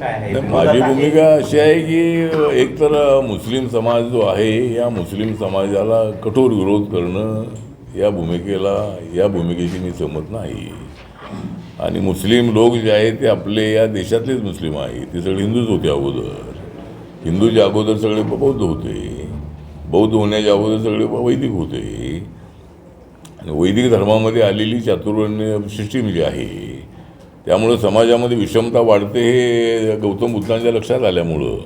काय आहे? माझी? भूमिका अशी आहे की एकतर मुस्लिम समाज जो आहे या मुस्लिम समाजाला कठोर विरोध करणं या भूमिकेला या भूमिकेशी मी सहमत नाही. आणि मुस्लिम लोक जे आहेत ते आपले या देशातलेच मुस्लिम आहेत. ते सगळे हिंदूच होते अगोदर. हिंदूच्या अगोदर सगळे बौद्ध होते. बौद्ध होण्याच्या अगोदर सगळे वैदिक होते. आणि वैदिक धर्मामध्ये आलेली चातुर्वर्ण्य सिस्टीम जी आहे. त्यामुळं समाजामध्ये विषमता वाढते हे गौतम बुद्धांच्या लक्षात आल्यामुळं.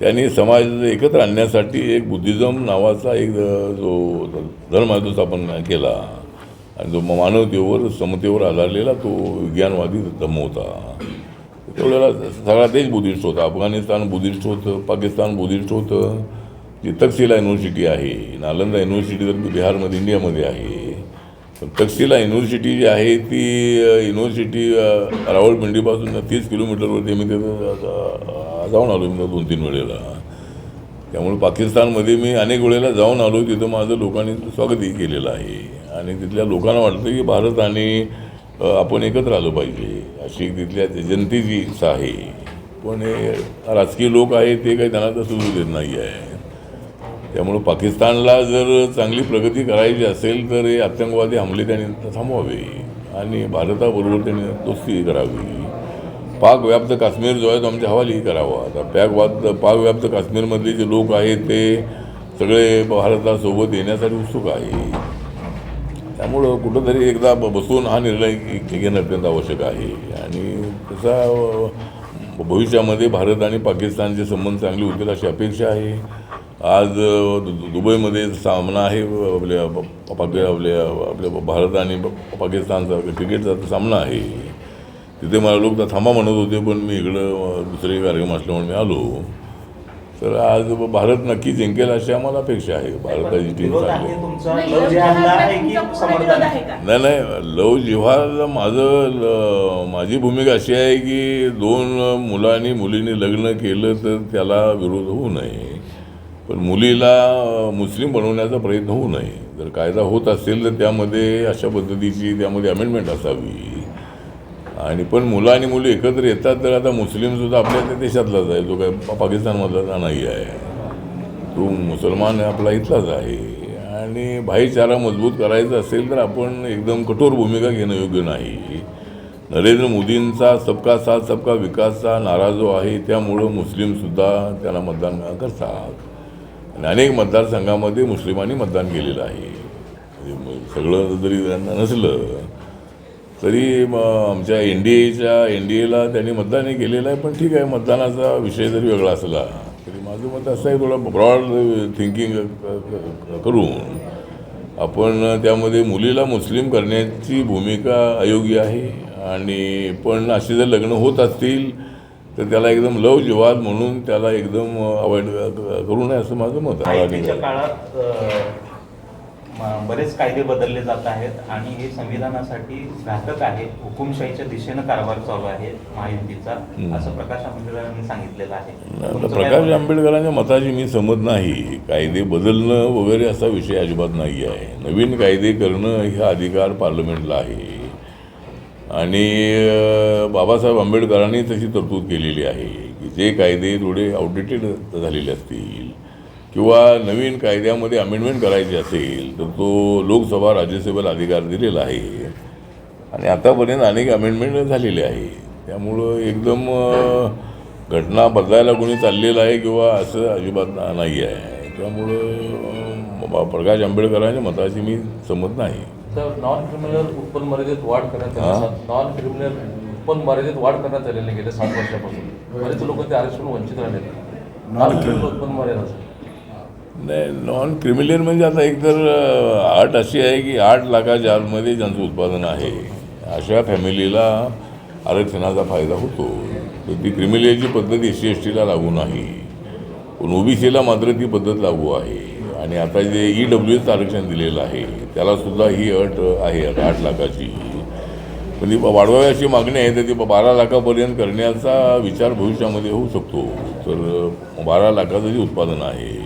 त्यांनी समाज एकत्र आणण्यासाठी एक बुद्धिझम नावाचा एक जो धर्म आहे तो स्थापन केला. आणि जो मानवतेवर समतेवर आधारलेला तो विज्ञानवादी धम्म होता. तेवढ्याला सगळा देश बुद्धिस्ट होता. अफगाणिस्तान बुद्धिस्ट होतं पाकिस्तान बुद्धिस्ट होतं जी तक्षशिला युनिव्हर्सिटी आहे. नालंदा युनिव्हर्सिटी तर बिहारमध्ये इंडियामध्ये आहे. तक्षशिला युनिव्हर्सिटी जी आहे ती युनिव्हर्सिटी रावळपिंडीपासून तीस किलोमीटरवरती मी तिथं जाऊन आलो मी दोन तीन वेळेला. त्यामुळे पाकिस्तानमध्ये मी अनेक वेळेला जाऊन आलो तिथं माझं लोकांनी स्वागतही केलेलं आहे. आणि तिथल्या लोकांना वाटतं की भारत आणि आपण एकत्र आलं पाहिजे. अशी तिथल्या जनतेची इच्छा आहे. पण हे राजकीय लोक आहेत ते काही त्यांना तसं सुरू देत नाही आहे त्यामुळं पाकिस्तानला जर चांगली प्रगती करायची असेल तर हे आतंकवादी हमले त्यांनी थांबवावे आणि भारताबरोबर त्यांनी दोस्ती करावी. पाक व्याप्त काश्मीर जो आहे तो आमच्या हवाली करावा. आता पॅक वाद पाक व्याप्त काश्मीरमधले जे लोक आहेत ते सगळे भारतासोबत येण्यासाठी उत्सुक आहे. त्यामुळं कुठंतरी एकदा बसून हा निर्णय घेणं अत्यंत आवश्यक आहे. आणि तसा भविष्यामध्ये भारत आणि पाकिस्तानचे संबंध चांगले होतील अशी अपेक्षा आहे. आज अ, दु- दु- दुबईमध्ये सामना आहे आपल्या पाक- आपल्या आपल्या भारत आणि पाकिस्तानचा क्रिकेटचा सामना आहे. तिथे मला लोक तर थांबा म्हणत होते पण मी इकडं दुसरे कार्यक्रम असल्यामुळे मी आलो. तर आज भारत नक्की जिंकेल अशी आम्हाला अपेक्षा आहे. भारताची टीम चांगली आहे आहे. तुमचा नाही? नाही नाही लव जिहाद माझं ल- माझी भूमिका अशी आहे की दोन मुलांनी मुलींनी लग्न केलं तर त्याला विरोध होऊ नये. पण मुलीला मुस्लिम बनवण्याचा प्रयत्न होऊ नये. जर कायदा होत असेल तर त्यामध्ये अशा पद्धतीची त्यामध्ये अमेंडमेंट असावी. आणि पण मुलं आणि मुली एकत्र येतात तर आता मुस्लिमसुद्धा आपल्या त्या देशातलाच आहे. जो काय पा- पाकिस्तानमधला नाही आहे. तो मुसलमान आपला इथलाच आहे. आणि भाईचारा मजबूत करायचा असेल तर आपण एकदम कठोर भूमिका घेणं योग्य नाही. नरेंद्र मोदींचा सबका साथ सबका विकासचा नारा जो आहे त्यामुळं मुस्लिमसुद्धा त्याला मतदान करतात. आणि अनेक मतदारसंघामध्ये मुस्लिमांनी मतदान केलेलं आहे. म्हणजे सगळं जरी त्यांना नसलं तरी मग आमच्या एन डी एच्या एन डी एला त्यांनी मतदानही केलेलं आहे पण ठीक आहे मतदानाचा विषय जरी वेगळा असला तरी माझं मत असं आहे थोडं ब्रॉड थिंकिंग करून आपण त्यामध्ये मुलीला मुस्लिम करण्याची भूमिका अयोग्य आहे. आणि पण असे जर लग्न होत असतील तर त्याला एकदम लव जिवाद म्हणून त्याला एकदम अवॉइड करू नये असं माझं मत आहे. काळात बरेच कायदे बदलले जात आहेत आणि हे संविधानासाठी घातक आहे. हुकुमशाहीच्या दिशेनं कारभार चालू आहे महायुतीचा. असं प्रकाश आंबेडकरांनी सांगितलेलं आहे. प्रकाश? आंबेडकरांच्या मताची मी समज नाही. कायदे बदलणं वगैरे असा विषय अजिबात नाही आहे नवीन कायदे करणं हा अधिकार पार्लमेंटला आहे. आणि बाबासाहेब आंबेडकरांनी तशी तरतूद केलेली आहे की जे कायदे थोडे आउटडेटेड झालेले असतील किंवा नवीन कायद्यामध्ये अमेंडमेंट करायची असेल तर तो लोकसभा राज्यसभेला अधिकार दिलेला आहे. आणि आतापर्यंत अनेक अमेंडमेंट झालेले आहे. त्यामुळं एकदम घटना बदलायला कोणी चाललेलं आहे किंवा असं अजिबात नाही आहे त्यामुळं प्रकाश आंबेडकरांच्या मताची मी समज नाही. तर नॉन क्रिमिनल उत्पन्न मर्यादेत वाढ करण्यात? आली. नॉन क्रिमिनल उत्पन्न मर्यादेत वाढ करण्यात आलेली गेल्या सात वर्षापासून. बरेच लोक ते आरक्षण वंचित राहिले नॉन क्रिमिनल उत्पन्न मर्यादा. नाही नॉन क्रिमिलियन म्हणजे आता एकतर अट अशी आहे की आठ लाखाच्या आतमध्ये ज्यांचं उत्पादन आहे अशा फॅमिलीला आरक्षणाचा फायदा होतो. तर ती क्रिमिलियनची पद्धत एस सी एस टीला लागू नाही. पण ओबीसीला मात्र ती पद्धत लागू आहे. आणि आता जे ई डब्ल्यू एचं आरक्षण दिलेलं आहे त्यालासुद्धा ही अट आहे आठ लाखाची. म्हणजे पण ती वाढवावी अशी मागणी आहे तर ती बारा लाखापर्यंत करण्याचा विचार भविष्यामध्ये होऊ शकतो. तर बारा लाखाचं जे उत्पादन आहे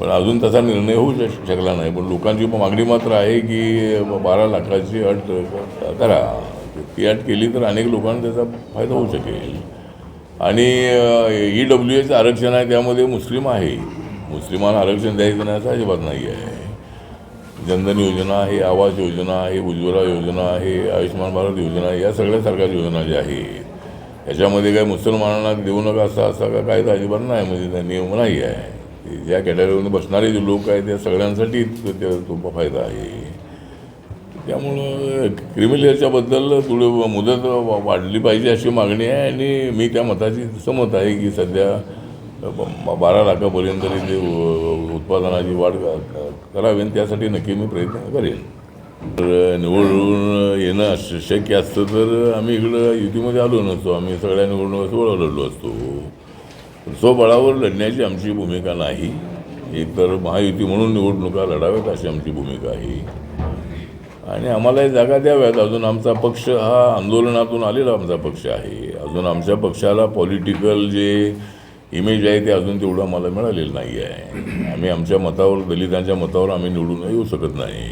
पण अजून तसा निर्णय होऊ शक शकला नाही. पण लोकांची मागणी मात्र आहे की बारा लाखाची अट करा. ती अट केली तर अनेक लोकांना त्याचा फायदा होऊ शकेल. आणि ई डब्ल्यू एचं आरक्षण आहे त्यामध्ये मुस्लिम आहे. मुस्लिमांना आरक्षण द्यायचं नाही असं अजिबात नाही आहे जनधन योजना आहे आवास योजना आहे उज्ज्वला योजना आहे आयुष्यमान भारत योजना आहे या सगळ्या सरकारी योजना ज्या आहेत याच्यामध्ये काही मुसलमानांना देऊ नका असा असा का कायदा अजिबात नाही म्हणजे त्या नियम नाही आहे. ज्या कॅटेगरीमध्ये बसणारे जे लोक आहेत त्या सगळ्यांसाठी तो तो फायदा आहे. त्यामुळं क्रिमिनल याच्याबद्दल थोडी मुदत वाढली पाहिजे अशी मागणी आहे आणि मी त्या मताची समत आहे की सध्या बारा लाखापर्यंत तरी ते उत्पादनाची वाढ करावी आणि त्यासाठी नक्की मी प्रयत्न करेन. तर निवडून येणं शक्य असतं तर आम्ही इकडं युतीमध्ये आलो नसतो. आम्ही सगळ्या निवडणुका सोबत लढलो असतो. स्वबळावर लढण्याची आमची भूमिका नाही. एकतर महायुती म्हणून निवडणुका लढाव्यात अशी आमची भूमिका आहे. आणि आम्हाला जागा द्याव्यात. अजून आमचा पक्ष हा आंदोलनातून आलेला आमचा पक्ष आहे. अजून आमच्या पक्षाला पॉलिटिकल जे इमेज आहे ते अजून तेवढं आम्हाला मिळालेलं नाही आहे आम्ही आमच्या मतावर दलितांच्या मतावर आम्ही निवडून येऊ शकत नाही.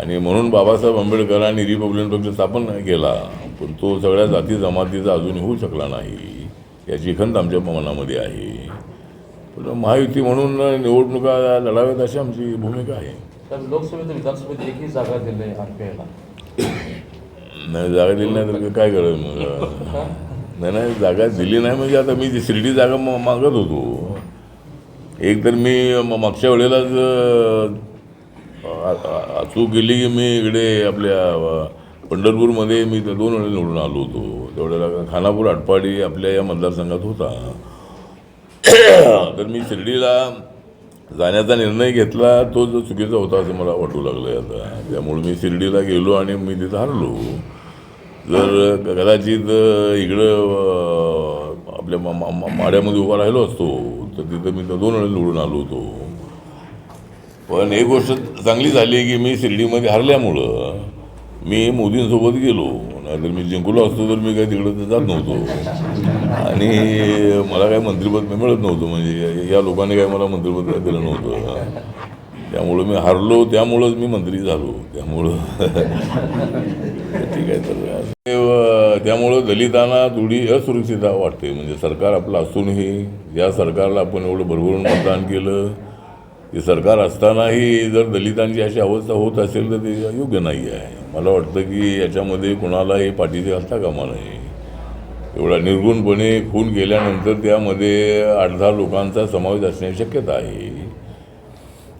आणि म्हणून बाबासाहेब आंबेडकरांनी रिपब्लिकन पक्ष स्थापन केला पण तो सगळ्या जाती जमातीचा अजून होऊ शकला नाही याची खंत आमच्या मनामध्ये आहे. पण महायुती म्हणून निवडणुका लढाव्यात अशी आमची भूमिका आहे. तर लोकसभेत विधानसभेत जागा दिली आर पी आयला. नाही जागा दिली नाही तर काय करेल मग? नाही नाही जागा दिली नाही म्हणजे आता मी ती शिर्डी जागा म- मागत होतो. एक तर मी मागच्या वेळेलाच अचूक गेली की मी इकडे आपल्या पंढरपूरमध्ये मी तर दोन वेळेला निवडून आलो होतो. तेवढ्याला खानापूर आटपाडी आपल्या या मतदारसंघात होता. तर मी शिर्डीला जाण्याचा निर्णय घेतला तो जो चुकीचा होता असं मला वाटू लागलं आता. त्यामुळे मी शिर्डीला गेलो आणि मी तिथं हरलो. जर कदाचित इकडं आपल्या मा- मा- मा- माड्यामध्ये उभा राहिलो असतो तर तिथं मी तर दोन वेळेस निवडून आलो होतो. पण एक गोष्ट चांगली झाली की मी शिर्डीमध्ये हरल्यामुळं मी मोदींसोबत गेलो. नाहीतर मी जिंकलो असतो तर मी काही तिकडं तर जात नव्हतो. आणि मला काही मंत्रिपद मिळत नव्हतं म्हणजे या लोकांनी काही मला मंत्रिपद दिलं नव्हतं. त्यामुळं मी हरलो त्यामुळंच मी मंत्री झालो. त्यामुळं ठीक आहे तर. त्यामुळं दलितांना थोडी असुरक्षितता वाटते. म्हणजे सरकार आपलं असूनही ज्या सरकारला आपण एवढं भरभरून मतदान केलं ते सरकार असतानाही जर दलितांची अशी अवस्था होत असेल तर ते योग्य नाही आहे. मला वाटतं की याच्यामध्ये कुणालाही पाठीची घालता कामा नये. एवढा निर्गुणपणे खून केल्यानंतर त्यामध्ये आठ दहा लोकांचा समावेश असण्याची शक्यता आहे.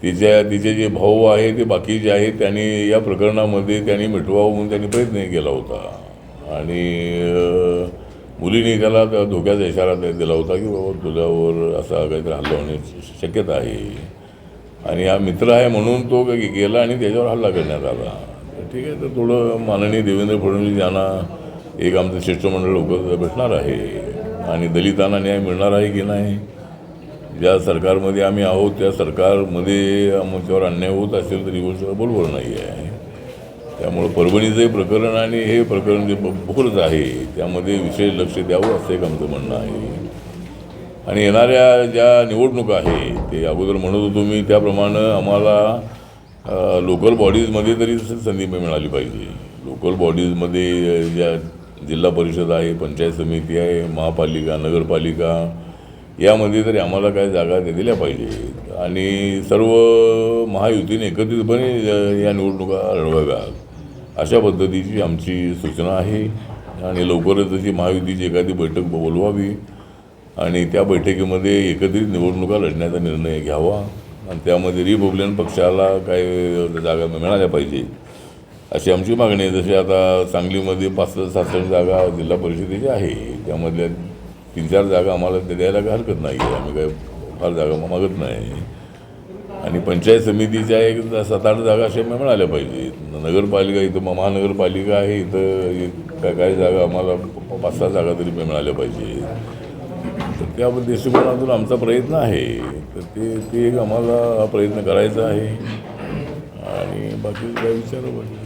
तिच्या तिचे जे भाऊ आहे ते बाकी जे आहेत त्यांनी या प्रकरणामध्ये त्यांनी मिटवावं म्हणून त्यांनी प्रयत्न केला होता. आणि मुलीने त्याला त्या धोक्याचा इशारा दे- दिला होता की बाबा तुझ्यावर असा काहीतरी हल्ला होण्याची शक्यता आहे. आणि हा मित्र आहे म्हणून तो गेला आणि त्याच्यावर हल्ला करण्यात आला. ठीक आहे तर थोडं माननीय देवेंद्र फडणवीस यांना एक आमचं शिष्टमंडळ लोक भेटणार आहे. आणि दलितांना न्याय मिळणार आहे की नाही ज्या सरकारमध्ये आम्ही आहोत त्या सरकारमध्ये आमच्यावर अन्याय होत असेल तर ही गोष्ट बरोबर नाही आहे. त्यामुळं परभणीचं प्रकरण आणि हे प्रकरण जे ब- आहे त्यामध्ये विशेष लक्ष द्यावं असं एक आमचं म्हणणं आहे. आणि येणाऱ्या ज्या निवडणुका आहे ते अगोदर म्हणत होतो मी त्याप्रमाणे आम्हाला लोकल बॉडीजमध्ये तरी संधी मिळाली पाहिजे. लोकल बॉडीजमध्ये ज्या जिल्हा परिषद आहे पंचायत समिती आहे महापालिका नगरपालिका यामध्ये तरी आम्हाला काय जागा त्या दिल्या पाहिजेत आणि सर्व महायुतीने एकत्रितपणे या निवडणुका लढवाव्यात. अशा पद्धतीची आमची सूचना आहे. आणि लवकरच तशी महायुतीची एखादी बैठक बोलवावी. आणि त्या बैठकीमध्ये एकत्रित निवडणुका लढण्याचा निर्णय घ्यावा. आणि त्यामध्ये रिपब्लिकन पक्षाला काही जागा मिळाल्या पाहिजे अशी आमची मागणी आहे. जशी आता सांगलीमध्ये पाच सात सात जागा जिल्हा परिषदेची आहे. त्यामधल्या तीन चार जागा आम्हाला द्यायला काय हरकत नाही. आहे आम्ही काय फार जागा मागत नाही. आणि पंचायत समितीच्या एक सात आठ जागा अशा मिळाल्या पाहिजेत नगरपालिका इथं महानगरपालिका आहे इथं एक काय जागा आम्हाला पाच सहा जागा तरी मिळाल्या पाहिजेत तर त्या दृष्टिकोनातून आमचा प्रयत्न आहे. तर ते ते एक आम्हाला प्रयत्न करायचा आहे. आणि बाकी काय विचार पाहिजे